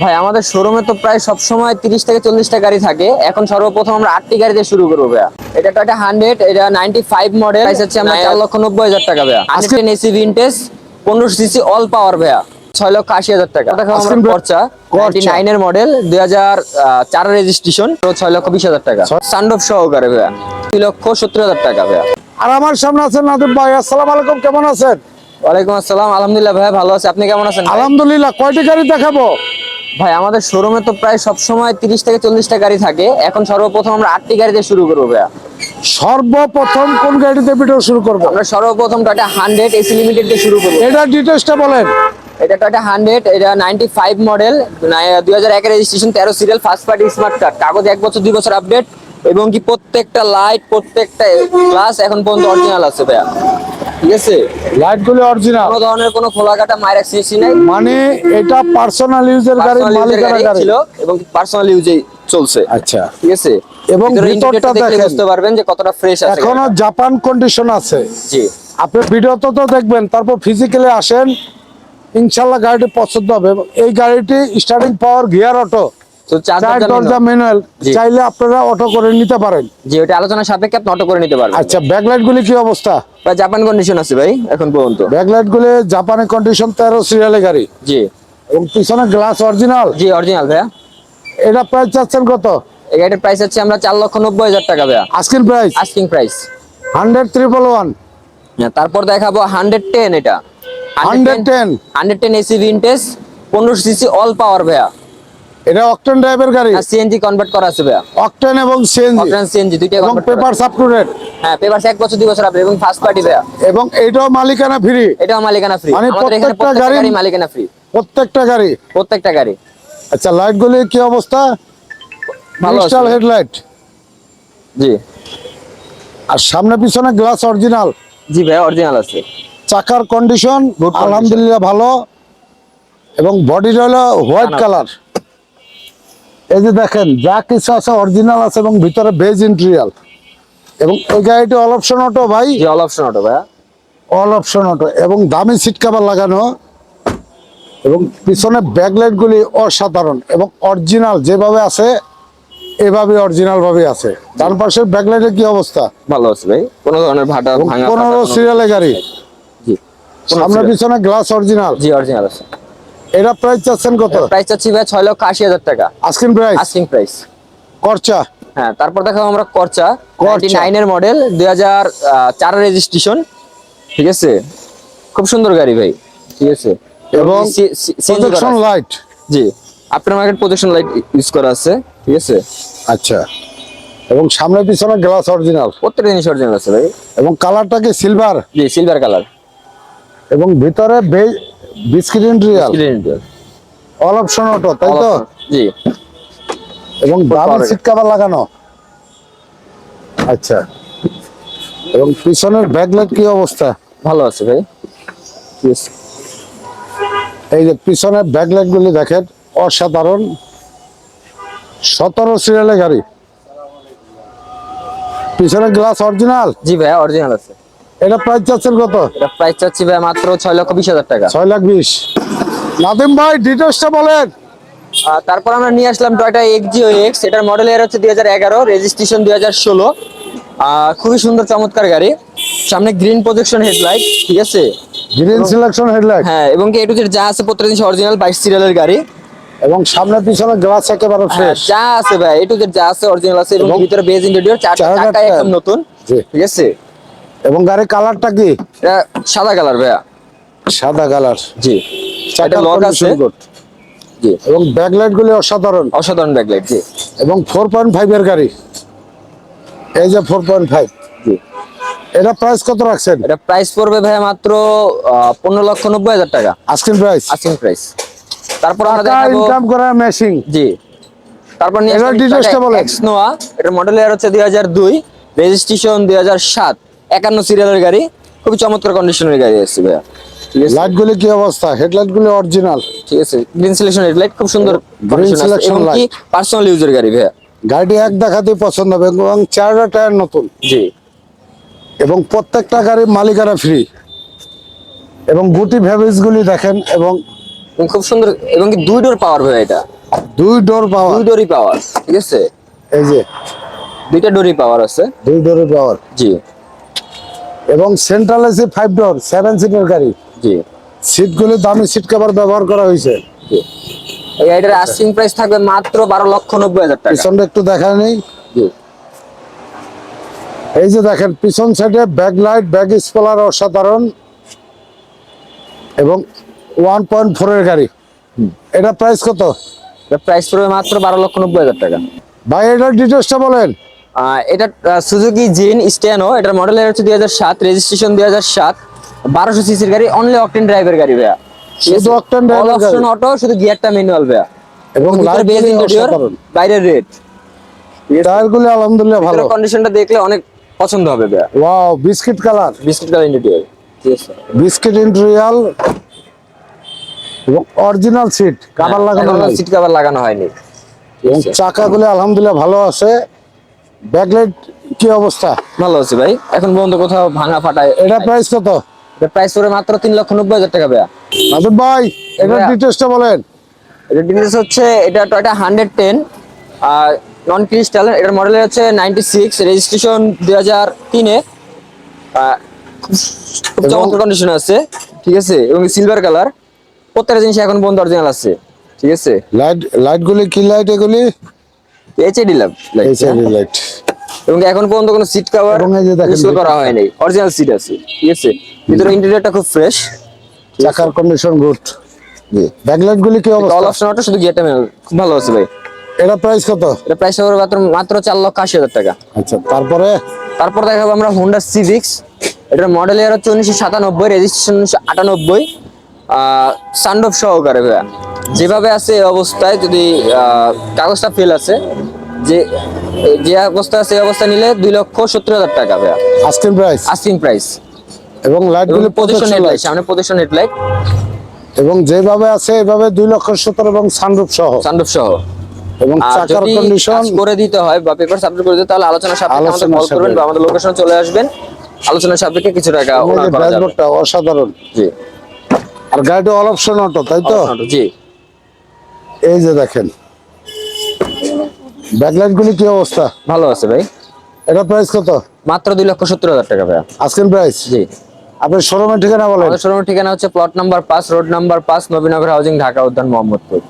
ভাই আমাদের শোরুমে তো প্রায় সব সময় তিরিশ থেকে চল্লিশটা গাড়ি থাকে। এখন সর্বপ্রথম আমরা আটটি গাড়ি দিয়ে শুরু করব ভাইয়া। এটা তো একটা হান্ড্রেড এটা নাইনটি ফাইভ মডেল প্রাইস হচ্ছে আমরা চার লক্ষ নব্বই হাজার টাকা ভাইয়া। আজকে এসি ভিনটেজ পনেরো সিসি অল পাওয়ার ভাইয়া। ছয় লক্ষ আশি হাজার টাকা। দেখো আমরা আজকে খরচা। নাইন এর মডেল দুই হাজার চার রেজিস্ট্রেশন ছয় লক্ষ বিশ হাজার টাকা। সান্ডব সহকারে ভাইয়া। দুই লক্ষ সত্তর হাজার টাকা ভাইয়া। আর আমার সামনে আছেন নাদিম ভাই। আসসালাম আলাইকুম কেমন আছেন? ওয়ালাইকুম আসসালাম। আলহামদুলিল্লাহ ভাইয়া ভালো আছে। আপনি কেমন আছেন আলহামদুলিল্লাহ কয়টি গাড়ি দেখাবো? ভাই আমাদের শোরুমে তো প্রায় সব সময় তিরিশ থেকে চল্লিশটা গাড়ি থাকে। এখন সর্বপ্রথম আমরা আটটি গাড়ি দিয়ে শুরু করব ভাইয়া। সর্বপ্রথম কোন গাড়িতে ভিডিও শুরু করব? আমরা সর্বপ্রথম টয়টা হান্ড্রেড এসি লিমিটেড দিয়ে শুরু করব। এটা ডিটেলসটা বলেন। এটা টয়টা হান্ড্রেড এটা নাইনটি ফাইভ মডেল দুই হাজার একের রেজিস্ট্রেশন তেরো serial first party smart card কাগজ এক বছর দুই বছর আপডেট এবং কি প্রত্যেকটা লাইট প্রত্যেকটা গ্লাস এখন পর্যন্ত অরিজিনাল আছে ভাইয়া। ঠিক আছে? লাইটগুলি অরিজিনাল কোনো ধরনের কোনো খোলা কাটা মায়ের সিসি নাই। মানে এটা পার্সোনাল ইউজের গাড়ি মালিকানা গাড়ি গাড়ি। ছিল এবং পার্সোনাল ইউজেই চলছে। আচ্ছা। ঠিক আছে? এবং ভিতরটা interior টা দেখলে দেখেন। বুঝতে পারবেন যে কতটা ফ্রেশ আছে এখনও জাপান কন্ডিশন আছে। জি। আপনি ভিডিওতে তো দেখবেন তারপর ফিজিক্যালি আসেন ইনশাল্লাহ গাড়িটি পছন্দ হবে। এই গাড়িটি স্টার্টিং পাওয়ার গিয়ার অটো তো চার চার দরজা দরজা ম্যানুয়াল চাইলে আপনারা অটো করে নিতে পারেন। জি ওটা আলোচনা সাপেক্ষে আপনি অটো করে নিতে পারবেন। আচ্ছা ব্যাকলাইট গুলি কি অবস্থা? জাপান কন্ডিশন আছে ভাই এখন পর্যন্ত। ব্যাকলাইট গুলি জাপানি কন্ডিশন তেরো সিরিয়ালের গাড়ি। জি। এবং পিছনে গ্লাস অরিজিনাল জি অরিজিনাল ভাইয়া। এটা প্রাইস চাচ্ছেন কত? এই গাড়ির প্রাইস হচ্ছে আমরা লক্ষ নব্বই হাজার টাকা ভাইয়া। প্রাইস আস্কিং প্রাইস ট্রিপল তারপর দেখাবো হান্ড্রেড টেন এটা। Hundred ten hundred ten AC vintage পনেরো সিসি অল পাওয়ার ভাইয়া। এটা অকটেন ড্রাইভের গাড়ি। সিএনজি কনভার্ট করা আছে ভাইয়া। অকটেন এবং সিএনজি অকটেন সিএনজি দুইটা এবং convert করা পেপার আছে। আপ টু ডেট হ্যাঁ পেপার এক বছর দুই বছর আপনি এবং ফার্স্ট পার্টি ভাইয়া। এবং এইটাও মালিকানা ফ্রি এটাও মালিকানা ফ্রি মানে আমাদের এখানে প্রত্যেকটা গাড়ি- মালিকানা ফ্রি প্রত্যেকটা গাড়ি। প্রত্যেকটা গাড়ি। আচ্ছা লাইট গুলি কি অবস্থা? ভালো। ক্রিস্টাল হেডলাইট জি। আর সামনে পিছনে গ্লাস অরিজিনাল জি ভাইয়া অরিজিনাল আছে। চাকার কন্ডিশন আলহামদুলিল্লাহ ভালো। এবং বডিটা হলো হোয়াইট কালার এই যে দেখেন যা কিছু আছে অরিজিনাল আছে এবং ভিতরে বেজ ইন্টেরিয়াল এবং ওই গাড়িটি অল অপশন অটো ভাই? অল অপশন অটো ভাইয়া। অল অপশন অটো এবং দামি সিট কাভার লাগানো। এবং পিছনে ব্যাকলাইট গুলি অসাধারণ। এবং অরিজিনাল যেভাবে আছে এভাবে অরিজিনাল ভাবে আছে। ডান পাশের ব্যাকলাইটের কি অবস্থা? ভালো আছে ভাই। কোনো ধরনের ভাটা ভাঙা কোনো- সিরিয়ালের গাড়ি। জি সামনে পিছনে গ্লাস অরিজিনাল জি অরিজিনাল আছে। এটা প্রাইস চাচ্ছেন কত? প্রাইস চাচ্ছি ভাই ছয় লক্ষ আশি হাজার টাকা। আস্কিন প্রাইস আস্কিং প্রাইস করচা? হ্যাঁ তারপর দেখাবো আমরা করচা। নাইন এর মডেল দুই হাজার চার রেজিস্ট্রেশন ঠিক আছে? খুব সুন্দর গাড়ি ভাই। ঠিক আছে? এবং প্রজেকশন লাইট জি। After market projection light use করা আছে। ঠিক আছে? আচ্ছা। এবং সামনে পিছনে গ্লাস অরিজিনাল প্রত্যেকটা জিনিস অরিজিনাল আছে ভাই। এবং কালারটা কি সিলভার জি সিলভার কালার এবং ভিতরে biscuit interior all option auto তাই তো? জি। এবং পাওয়ার সিট কাভার লাগানো? আচ্ছা। এবং পিছনের ব্যাকলাইট কি অবস্থা? ভালো আছে ভাই। এই যে পিছনের ব্যাকলাইট গুলি দেখেন অসাধারণ। সতেরো সিরিয়ালের গাড়ি। পিছনের গ্লাস অরিজিনাল জি ভাই অরিজিনাল আছে। এটা প্রাইস চাচ্ছেন কত? এটা প্রাইস চাচ্ছি ভাই মাত্র ছয় লক্ষ বিশ হাজার টাকা। ছয় লাখ বিশ। নাদিম ভাই ডিটেলসটা বলেন। তারপর আমরা নিয়ে আসলাম টয়টা এক্সজিও এক্স এটার মডেল এর হচ্ছে দুই হাজার এগারো রেজিস্ট্রেশন দুই হাজার ষোলো। খুবই সুন্দর চমৎকার গাড়ি। সামনে গ্রিন প্রজেকশন হেডলাইট ঠিক আছে? গ্রিন সিলেকশন হেডলাইট হ্যাঁ এবং কি এটু যা আছে প্রত্যেক অরিজিনাল বাইশ সিরিয়ালের গাড়ি। এবং সামনে পিছনে গ্লাস একেবারে হ্যাঁ, ফ্রেশ যা আছে ভাই এটু যা আছে অরিজিনাল আছে এবং ভিতরে বেজ ইন্টেরিয়র চারটা চারটা চাকা একদম নতুন। ঠিক আছে? এবং গাড়ির কালারটা কি? এটা সাদা কালার ভাইয়া। সাদা কালার। জি। এটা লক আছে। জি। এবং ব্যাকলাইট গুলি অসাধারণ। অসাধারণ ব্যাকলাইট জি। এবং ফোর পয়েন্ট ফাইভ এর গাড়ি। এই যে ফোর পয়েন্ট ফাইভ জি। এটা প্রাইস কত রাখছেন? এটা প্রাইস পড়বে ভাই মাত্র পনেরো লক্ষ নব্বই হাজার টাকা। আস্কিন প্রাইস আস্কিং প্রাইস তারপর আমরা দেখাবো ইনকাম করা মেশিং জি। তারপর নিয়ে এটার details টা বলেন। এক্স নোয়া এটার মডেল ইয়ার হচ্ছে দুই হাজার দুই রেজিস্ট্রেশন দুই হাজার সাত। একান্ন সিরিয়ালের গাড়ি খুবই চমৎকার কন্ডিশনের গাড়ি আসছে ভাইয়া। ঠিক আছে? লাইট গুলি কি অবস্থা? হেডলাইটগুলি অরিজিনাল ঠিক আছে। গ্রিন সিলেকশন হেডলাইট খুব সুন্দর। পার্সোনাল ইউজের গাড়ি ভাইয়া। গাড়িটি এক পছন্দ হবে এবং চারটা টায়ার নতুন। জি। এবং প্রত্যেকটা গাড়ির মালিকানা ফ্রি এবং গুটি ভ্যাবেজ গুলি দেখেন এবং খুব সুন্দর এবং কি দুই ডোর পাওয়ার এটা। দুই ডোর পাওয়ার দুই ডোরই পাওয়ার ঠিক আছে? এই যে। দুইটা ডোরই পাওয়ার আছে। দুই পাওয়ার জি। এবং central AC five door seven সিটের গাড়ি জি। সিটগুলি দামি সিট কভার ব্যবহার করা হয়েছে। এই গাড়িটার আস্কিং প্রাইস থাকবে মাত্র বারো লক্ষ নব্বই হাজার টাকা। পিছনটা একটু দেখা নেই। জি। এই যে দেখেন পিছন সাইডে ব্যাক লাইট ব্যাক স্পলার অসাধারণ এবং ওয়ান পয়েন্ট ফোরের গাড়ি। এটা প্রাইস কত? প্রাইস পড়বে মাত্র বারো লক্ষ নব্বই হাজার টাকা। ভাই এটার ডিটেলসটা বলেন। এটা সুজুকি জিন স্ট্যানো এটার মডেল হচ্ছে দুই হাজার সাত রেজিস্ট্রেশন দুই হাজার সাত। বারোশো সিসির গাড়ি অনলি অকটেন ড্রাইভের গাড়ি ভাইয়া। শুধু গাড়ি? অপশন অটো শুধু গিয়ারটা ম্যানুয়াল ভাইয়া। এবং বেজ ইন্টেরিয়র বাইরের রেড টায়ারগুলি আলহামদুলিল্লাহ ভালো। কন্ডিশনটা দেখলে অনেক পছন্দ হবে ভাইয়া। Wow biscuit colour biscuit colour interior ঠিক আছে। বিস্কিট ইন্টেরিয়াল এবং অরিজিনাল সিট কাভার লাগানো সিট কভার লাগানো হয়নি। আছে। আলহামদুলিল্লাহ ভালো আছে। ব্যাকলাইট কি অবস্থা? ভালো আছে ভাই। এখন পর্যন্ত কোথাও ভাঙা ফাটায় এটা প্রাইস কত? প্রাইস পড়ে মাত্র তিন লক্ষ নব্বই হাজার টাকা ভাইয়া। নাজুম ভাই এটার ডিটেলসটা বলেন। এটা ডিটেলস হচ্ছে এটা টয়টা হান্ড্রেড টেন আর নন ক্রিস্টাল এটার মডেল হচ্ছে নাইনটি সিক্স রেজিস্ট্রেশন দুই হাজার তিনে। খুব চমৎকার কন্ডিশন আছে ঠিক আছে? এবং সিলভার কালার প্রত্যেকটা জিনিস এখন পর্যন্ত অরিজিনাল আছে ঠিক আছে? লাইট লাইটগুলি কি লাইট এগুলি? এইচএডি লাভ এইচআইডি লাইট এবং এখন পর্যন্ত কোনো সিট কভার এবং এই যে দেখেন ইনস্টল করা হয়নি। অরিজিনাল সিট আছে ঠিক আছে? ভিতরে ইন্টেরিয়রটা খুব ফ্রেশ চাকার কন্ডিশন গুড জি। ব্যাকলাইট গুলি কি অল অপশন অটো শুধু গিয়ারটা খুব ভালো আছে ভাই। এটা প্রাইস কত? এটা প্রাইস হবে মাত্র মাত্র চার লক্ষ আশি হাজার টাকা। আচ্ছা তারপরে? তারপর দেখাবো আমরা হোন্ডা সিভিক্স এটার মডেল ইয়ার হচ্ছে উনিশশো সাতানব্বই রেজিস্ট্রেশন উনিশশো আটানব্বই। সানডপ সহকারে ভাইয়া। যেভাবে আছে এই অবস্থায় যদি কাগজটা ফেল আছে যে যে অবস্থা আছে অবস্থা নিলে দুই লক্ষ সত্তর হাজার টাকা ভাইয়া। আস্কিং প্রাইস আস্কিং প্রাইস এবং হেডলাইট লাইট সামনে পজিশন হেডলাইট এবং যেভাবে আছে এভাবে দুই লক্ষ সত্তর এবং সানরূপ সহ। সানডপ সহ। এবং চাকার কন্ডিশন করে দিতে হয় বা পেপার সাবমিট করে দিতে তাহলে আলোচনা সাপেক্ষে আমাদের কল করবেন বা আমাদের লোকেশনে চলে আসবেন। আলোচনা সাপেক্ষে কিছু টাকা করা যাবে। অসাধারণ। জি। আর গাড়িটা অল অপশন অটো তাই তো? জি। এই যে দেখেন। ব্যাকলাইট গুলি কি অবস্থা? ভালো আছে ভাই। এটা প্রাইস কত? মাত্র দুই লক্ষ সত্তর হাজার টাকা ভাই আজকের প্রাইস জি। আপনার শোরুমের ঠিকানা বলেন। শোরুমের ঠিকানা হচ্ছে প্লট নাম্বার পাঁচ রোড নাম্বার পাঁচ নবীনগর হাউজিং ঢাকা উদ্যান মোহাম্মদপুর।